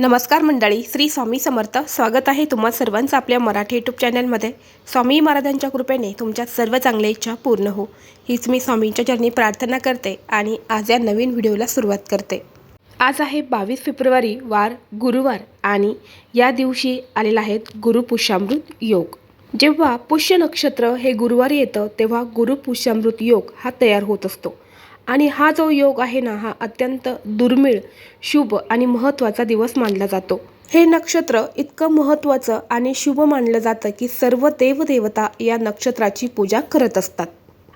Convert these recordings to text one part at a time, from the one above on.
नमस्कार मंडळी श्री स्वामी समर्थ. स्वागत आहे तुम्हा सर्वांचं आपल्या मराठी यूट्यूब चॅनलमध्ये स्वामी महाराजांच्या कृपेने तुमच्या सर्व चांगल्या इच्छा पूर्ण हो. हीच मी स्वामींच्या चरणी प्रार्थना करते आणि आज या नवीन व्हिडिओला सुरुवात करते. आज आहे बावीस फेब्रुवारी वार गुरुवार आणि या दिवशी आलेला आहेत गुरुपुष्यामृत योग. जेव्हा पुष्य नक्षत्र हे गुरुवारी येतं तेव्हा गुरुपुष्यामृत योग हा तयार होत असतो. आणि हा जो योग आहे ना हा अत्यंत दुर्मिळ शुभ आणि महत्त्वाचा दिवस मानला जातो. हे नक्षत्र इतकं महत्त्वाचं आणि शुभ मानलं जातं की सर्व देवदेवता या नक्षत्राची पूजा करत असतात.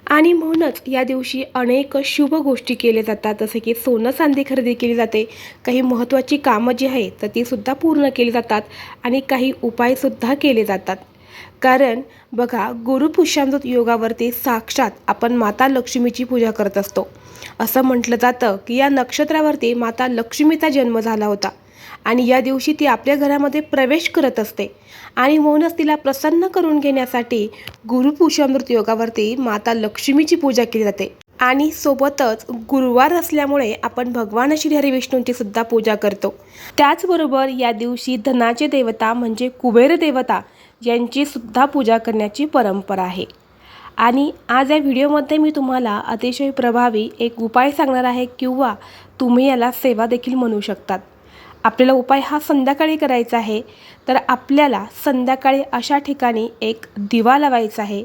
आणि म्हणूनच या दिवशी अनेक शुभ गोष्टी केल्या जातात जसे की सोनं चांदी खरेदी केली जाते काही महत्त्वाची कामं जी आहेत तर ती सुद्धा पूर्ण केली जातात आणि काही उपायसुद्धा केले जातात. कारण बघा गुरुपुष्यामृत योगावरती साक्षात आपण माता लक्ष्मीची पूजा करत असतो. असं म्हटलं जातं की या नक्षत्रावरती माता लक्ष्मीचा जन्म झाला होता आणि या दिवशी ती आपल्या घरामध्ये प्रवेश करत असते आणि म्हणूनच तिला प्रसन्न करून घेण्यासाठी गुरुपुष्यामृत योगावरती माता लक्ष्मीची पूजा केली जाते. आणि सोबतच गुरुवार असल्यामुळे आपण भगवान श्री हरी विष्णूंची सुद्धा पूजा करतो. त्याचबरोबर या दिवशी धनाचे देवता म्हणजे कुबेर देवता यांची सुद्धा पूजा करण्याची परंपरा आहे. आणि आज या व्हिडिओमध्ये मी तुम्हाला अतिशय प्रभावी एक उपाय सांगणार आहे किंवा तुम्ही याला सेवा देखील म्हणू शकतात. आपल्याला उपाय हा संध्याकाळी करायचा आहे तर आपल्याला संध्याकाळी अशा ठिकाणी एक दिवा लावायचा आहे.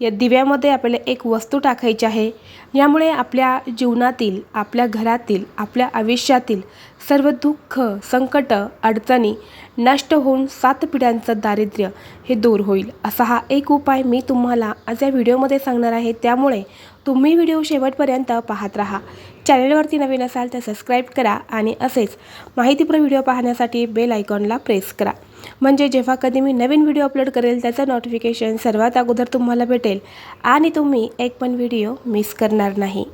या दिव्यामध्ये आपल्याला एक वस्तू टाकायची आहे. यामुळे आपल्या जीवनातील आपल्या घरातील आपल्या आयुष्यातील सर्व दुःख संकट अडचणी नष्ट होऊन सात पिढ्यांचं दारिद्र्य हे दूर होईल. असा हा एक उपाय मी तुम्हाला आज या व्हिडिओमध्ये सांगणार आहे. त्यामुळे तुम्ही व्हिडिओ शेवटपर्यंत पाहत राहा. चॅनलवरती नवीन असाल तर सबस्क्राईब करा आणि असेच माहितीपूर्ण व्हिडिओ पाहण्यासाठी बेल आयकॉनला प्रेस करा. म्हणजे जेव्हा कधी मी नवीन व्हिडिओ अपलोड करेल त्याचं नोटिफिकेशन सर्वात अगोदर तुम्हाला भेटेल. आणि तुम्ही एक पण व्हिडिओ मिस करणार नाही.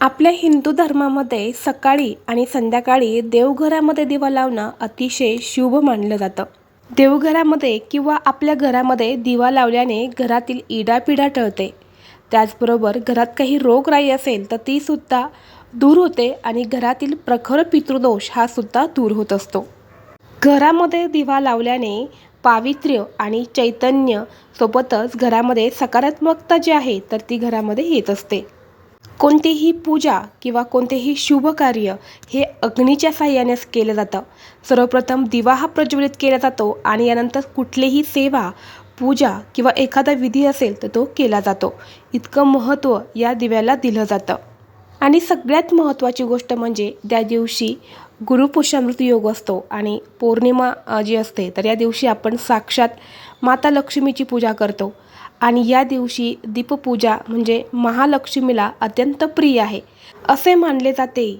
आपल्या हिंदू धर्मामध्ये सकाळी आणि संध्याकाळी देवघरामध्ये दिवा लावणं अतिशय शुभ मानलं जातं. देवघरामध्ये किंवा आपल्या घरामध्ये दिवा लावल्याने घरातील इडापिडा टळते. त्याचबरोबर घरात काही रोगराई असेल तर तीसुद्धा दूर होते आणि घरातील प्रखर पितृदोष हा सुद्धा दूर होत असतो. घरामध्ये दिवा लावल्याने पावित्र्य आणि चैतन्य सोबतच घरामध्ये सकारात्मकता जी आहे तर ती घरामध्ये येत असते. कोणतीही पूजा किंवा कोणतेही शुभ कार्य हे अग्नीच्या साह्यानेच केलं जातं. सर्वप्रथम दिवा हा प्रज्वलित केला जातो आणि यानंतर कुठलीही सेवा पूजा किंवा एखादा विधी असेल तर तो केला जातो. इतकं महत्त्व या दिव्याला दिलं जातं. आणि सगळ्यात महत्त्वाची गोष्ट म्हणजे त्या दिवशी गुरुपुष्यामृत योग असतो आणि पौर्णिमा जी असते तर या दिवशी आपण साक्षात माता लक्ष्मीची पूजा करतो. आणि या दिवशी दीपपूजा म्हणजे महालक्ष्मीला अत्यंत प्रिय आहे. असे मानले जाते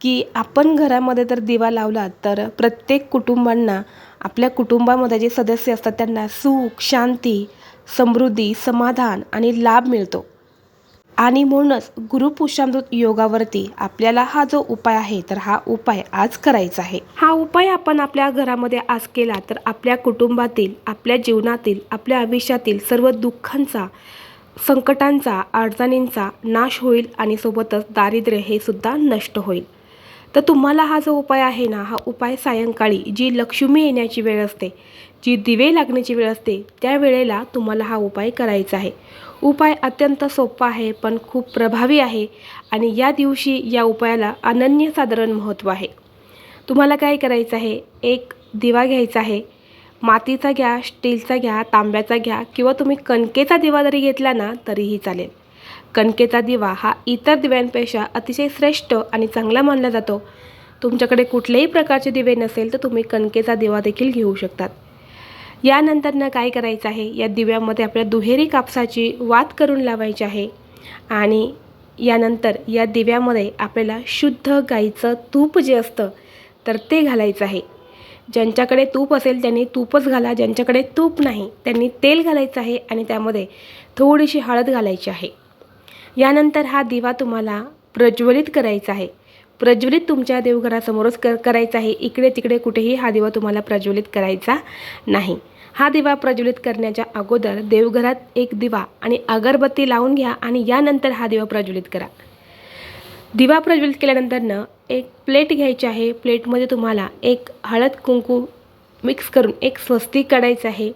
की आपण घरामध्ये जर दिवा लावला तर प्रत्येक कुटुंबांना आपल्या कुटुंबामध्ये जे सदस्य असतात त्यांना सुख शांती समृद्धी समाधान आणि लाभ मिळतो. आणि म्हणूनच गुरुपुष्यामृत योगावरती आपल्याला हा जो उपाय आहे तर हा उपाय आज करायचा आहे. हा उपाय आपण आपल्या घरामध्ये आज केला तर आपल्या कुटुंबातील आपल्या जीवनातील आपल्या आयुष्यातील सर्व दुःखांचा संकटांचा अडचणींचा नाश होईल आणि सोबतच दारिद्र्य हे सुद्धा नष्ट होईल. तर तुम्हाला हा जो उपाय आहे ना हा उपाय सायंकाळी जी लक्ष्मी येण्याची वेळ असते जी दिवे लागण्याची वेळ असते त्या वेळेला तुम्हाला हा उपाय करायचा आहे. उपाय अत्यंत सोपा आहे पण खूप प्रभावी आहे आणि या दिवशी या उपायाला अनन्यसाधारण महत्त्व आहे. तुम्हाला काय करायचं आहे? एक दिवा घ्यायचा आहे. मातीचा घ्या स्टीलचा घ्या तांब्याचा घ्या किंवा तुम्ही कणकेचा दिवा जरी घेतला ना तरीही चालेल. कणकेचा दिवा हा इतर दिव्यांपेक्षा अतिशय श्रेष्ठ आणि चांगला मानला जातो. तुमच्याकडे कुठल्याही प्रकारचे दिवे नसेल तर तुम्ही कणकेचा दिवा देखील घेऊ शकतात. यानंतरनं काय करायचं आहे? या दिव्यामध्ये आपल्या दुहेरी कापसाची वात करून लावायची आहे. आणि यानंतर या दिव्यामध्ये आपल्याला शुद्ध गाईचं तूप जे असतं तर ते घालायचं आहे. ज्यांच्याकडे तूप असेल त्यांनी तूपच घाला ज्यांच्याकडे तूप नाही त्यांनी तेल घालायचं आहे आणि त्यामध्ये थोडीशी हळद घालायची आहे. यानंतर हा दिवा तुम्हाला प्रज्वलित करायचा आहे. प्रज्वलित तुमच्या देवघरासमोरच कर करायचा आहे. इकडे तिकडे कुठेही हा दिवा तुम्हाला प्रज्वलित करायचा नाही. हा दिवा प्रज्वलित करण्याच्या अगोदर देवघरात एक दिवा आणि अगरबत्ती लावून घ्या आणि यानंतर हा दिवा प्रज्वलित करा. दिवा प्रज्वलित केल्यानंतरनं एक प्लेट घ्यायची आहे. प्लेटमध्ये तुम्हाला एक हळद कुंकू मिक्स करून एक स्वस्तिक काढायचं आहे.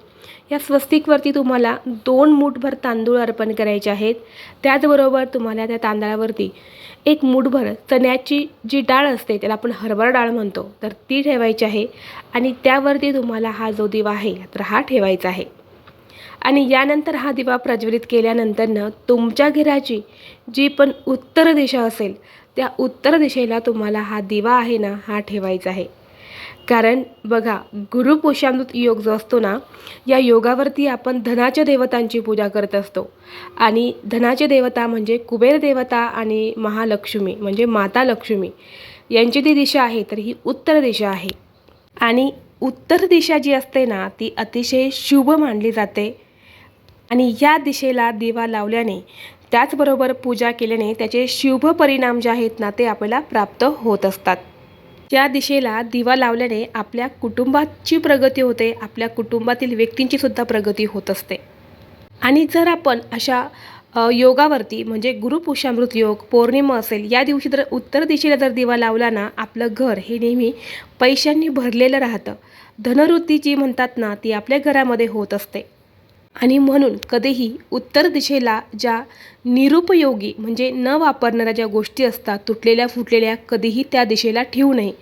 या स्वस्तिकवरती तुम्हाला दोन मूठभर तांदूळ अर्पण करायचे आहेत. त्याचबरोबर तुम्हाला त्या तांदळावरती एक मूठभर चण्याची जी डाळ असते त्याला आपण हरभरा डाळ म्हणतो. तर ती ठेवायची आहे आणि त्यावरती तुम्हाला हा जो दिवा आहे तर हा ठेवायचा आहे. आणि यानंतर हा दिवा प्रज्वलित केल्यानंतरनं तुमच्या घराची जी पण उत्तर दिशा असेल त्या उत्तर दिशेला तुम्हाला हा दिवा आहे ना हा ठेवायचा आहे. कारण बघा गुरुपोषामृत योग जो असतो ना या योगावरती आपण धनाच्या देवतांची पूजा करत असतो. आणि धनाचे देवता म्हणजे कुबेर देवता आणि महालक्ष्मी म्हणजे माता लक्ष्मी. यांची ती दिशा आहे तर ही उत्तर दिशा आहे. आणि उत्तर दिशा जी असते ना ती अतिशय शुभ मानली जाते. आणि या दिशेला दिवा लावल्याने त्याचबरोबर पूजा केल्याने त्याचे शुभ परिणाम जे आहेत ना ते आपल्याला प्राप्त होत असतात. या दिशेला दिवा लावल्याने आपल्या कुटुंबाची प्रगती होते आपल्या कुटुंबातील व्यक्तींची सुद्धा प्रगती होत असते. आणि जर आपण अशा योगावरती म्हणजे गुरुपुषामृत योग पौर्णिमा असेल या दिवशी जर उत्तर दिशेला जर दिवा लावला ना आपलं घर हे नेहमी पैशांनी भरलेलं राहतं. धनवृत्ती जी म्हणतात ना ती आपल्या घरामध्ये होत असते. आणि म्हणून कधीही उत्तर दिशेला ज्या निरुपयोगी म्हणजे न वापरणाऱ्या ज्या गोष्टी असतात तुटलेल्या फुटलेल्या कधीही त्या दिशेला ठेवू नये.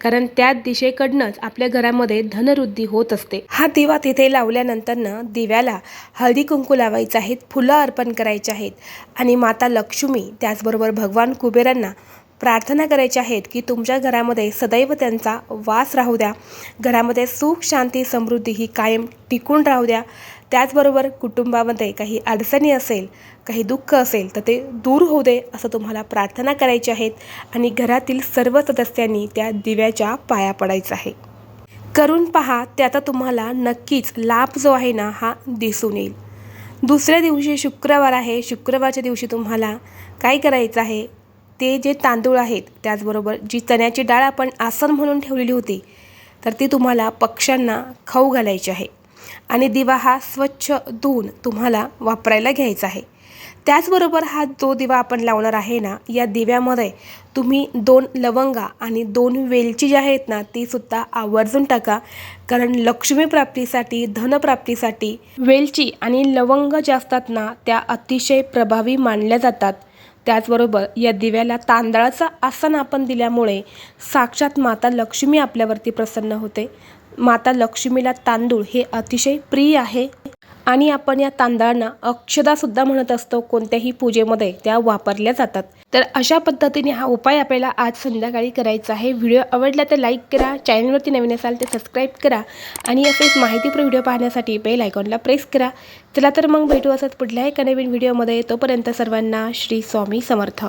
कारण त्या दिशेकडनंच आपल्या घरामध्ये धनवृद्धी होत असते. हा दिवा तिथे लावल्यानंतरनं दिव्याला हळदी कुंकू लावायचं आहेत फुलं अर्पण करायची आहेत आणि माता लक्ष्मी त्याचबरोबर भगवान कुबेरांना प्रार्थना करायची आहेत की तुमच्या घरामध्ये सदैव त्यांचा वास राहू द्या. घरामध्ये सुख शांती समृद्धी ही कायम टिकून राहू द्या. त्याचबरोबर कुटुंबामध्ये काही अडचणी असेल काही दुःख असेल तर ते दूर होऊ दे असं तुम्हाला प्रार्थना करायची आहेत आणि घरातील सर्व सदस्यांनी त्या दिव्याच्या पाया पडायचं आहे. करून पहा त्याचा तुम्हाला नक्कीच लाभ जो आहे ना हा दिसून येईल. दुसऱ्या दिवशी शुक्रवार आहे शुक्रवारच्या दिवशी तुम्हाला काय करायचं आहे? ते जे तांदूळ आहेत त्याचबरोबर जी चण्याची डाळ आपण आसन म्हणून ठेवलेली होती तर ती तुम्हाला पक्ष्यांना खाऊ घालायची आहे. आणि दिवा हा स्वच्छ धुवून तुम्हाला वापरायला घ्यायचा आहे. त्याचबरोबर हा जो दिवा आपण लावणार आहे ना या दिव्यामध्ये तुम्ही दोन लवंगा आणि दोन वेलची जी आहेत ना ती सुद्धा आवर्जून टाका. कारण लक्ष्मी प्राप्तीसाठी धनप्राप्तीसाठी वेलची आणि लवंग ज्या असतात ना त्या अतिशय प्रभावी मानल्या जातात. त्याचबरोबर या दिव्याला तांदळाचं आसन आपण दिल्यामुळे साक्षात माता लक्ष्मी आपल्यावरती प्रसन्न होते. माता लक्ष्मीला तांदूळ हे अतिशय प्रिय आहे. आणि आपण या तांदळांना अक्षदासुद्धा म्हणत असतो कोणत्याही पूजेमध्ये त्या वापरल्या जातात. तर अशा पद्धतीने हा उपाय आपल्याला आज संध्याकाळी करायचा आहे. व्हिडिओ आवडला तर लाईक करा चॅनलवरती नवीन असाल तर सबस्क्राईब करा आणि असेच माहितीपूर्ण व्हिडिओ पाहण्यासाठी बेल आयकॉनला प्रेस करा. चला तर मग भेटू असंच पुढल्या एका नवीन व्हिडिओमध्ये. तोपर्यंत सर्वांना श्री स्वामी समर्थ.